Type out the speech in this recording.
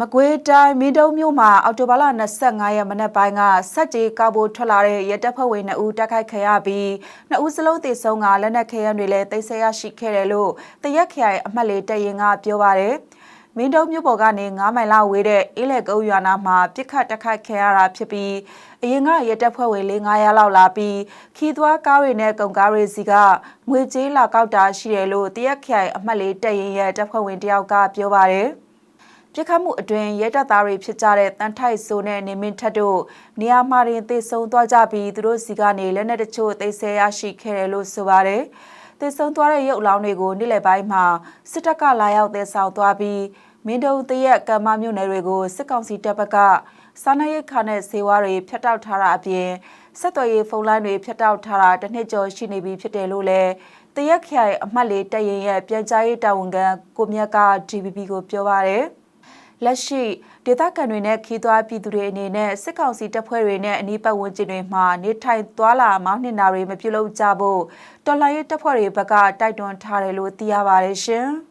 မကွေးတိုင်းမင်းတုံမြို့မှာအော်တိုဘာလ25ရက်မနက်ပိုင်းကစက်ကြီးကောက်ဖို့ထွက်လာတဲ့ရဲတပ်ဖွဲ့ဝင်2ဦးတိုက်ခိုက်ခံရပြီး2ဦးစလုံးသေဆုံးကလက်နက်ခဲယမ်းတွေလည်းတိတ်ဆိတ်ရရှိခဲ့တယ်လို့တရက်ခရိုင်အမှတ်လေးတရင်ကပြောပါတယ်။မင်းတုံမြို့ပေါ်ကနေ9မိုင်လောက်ဝေးတဲ့အေးလက်ကုန်းရွာနာမှာပြစ်ခတ်တိုက်ခိုက်ခံရတာဖြစ်ပြီးအရင်ကရဲတပ်ဖွဲ့ဝင်၄900လောက်လာပြီးခီးသွွားကားတွေနဲ့ကုန်ကားတွေစီကငွေကြေးလာကောက်တာရှိတယ်လို့တရက်ခရိုင်အမှတ်လေးတရင်ရဲ့တပ်ဖွဲ့ဝင်တယောက်ကပြောပါတယ်။ ပြစ်ခတ်မှုအတွင်းရဲတပ်သားတွေဖြစ်ကြတဲ့တန်ထိုက်ဆိုနဲ့နေမင်းထက်တို့နေရာမှာတင်သေဆုံးသွားကြပြီးသူတို့စီကနေလက်နက်တချို့သိမ်းဆည်းရရှိခဲ့တယ်လို့ဆိုပါတယ်။သေဆုံးသွားတဲ့ရုပ်အလောင်းတွေကိုနေ့လယ်ပိုင်းမှာစစ်တပ်ကလာရောက်သေဆောင်သွားပြီးမင်းတုံတရက်ကမ္မမြို့နယ်တွေကိုစစ်ကောင်စီတပ်ဘက်ကစားနပ်ရိက္ခာနဲ့ဆေးဝါးတွေဖျက်တောက်ထားတာအပြင်ဆက်သွယ်ရေးဖုန်းလိုင်းတွေဖျက်တောက်ထားတာတစ်နှစ်ကျော်ရှိနေပြီဖြစ်တယ်လို့လည်းတရက်ခိုင်အမှတ်လေးတရင်ရဲ့ပြန်ကြားရေးတာဝန်ခံကိုမြတ်က DPP ကိုပြောပါတယ်။ လက်ရှိဒေသခံတွေနဲ့ခီးသွွားပြည်သူတွေအနေနဲ့စစ်ကောင်စီတပ်ဖွဲ့တွေနဲ့အနီးပတ်ဝန်းကျင်တွေမှာနေထိုင်သွားလာမောင်းနှင်တာတွေမပြုလုပ်ကြဖို့တော်လှန်ရေးတပ်ဖွဲ့တွေဘက်ကတိုက်တွန်းထားတယ်လို့သိရပါတယ်ရှင်။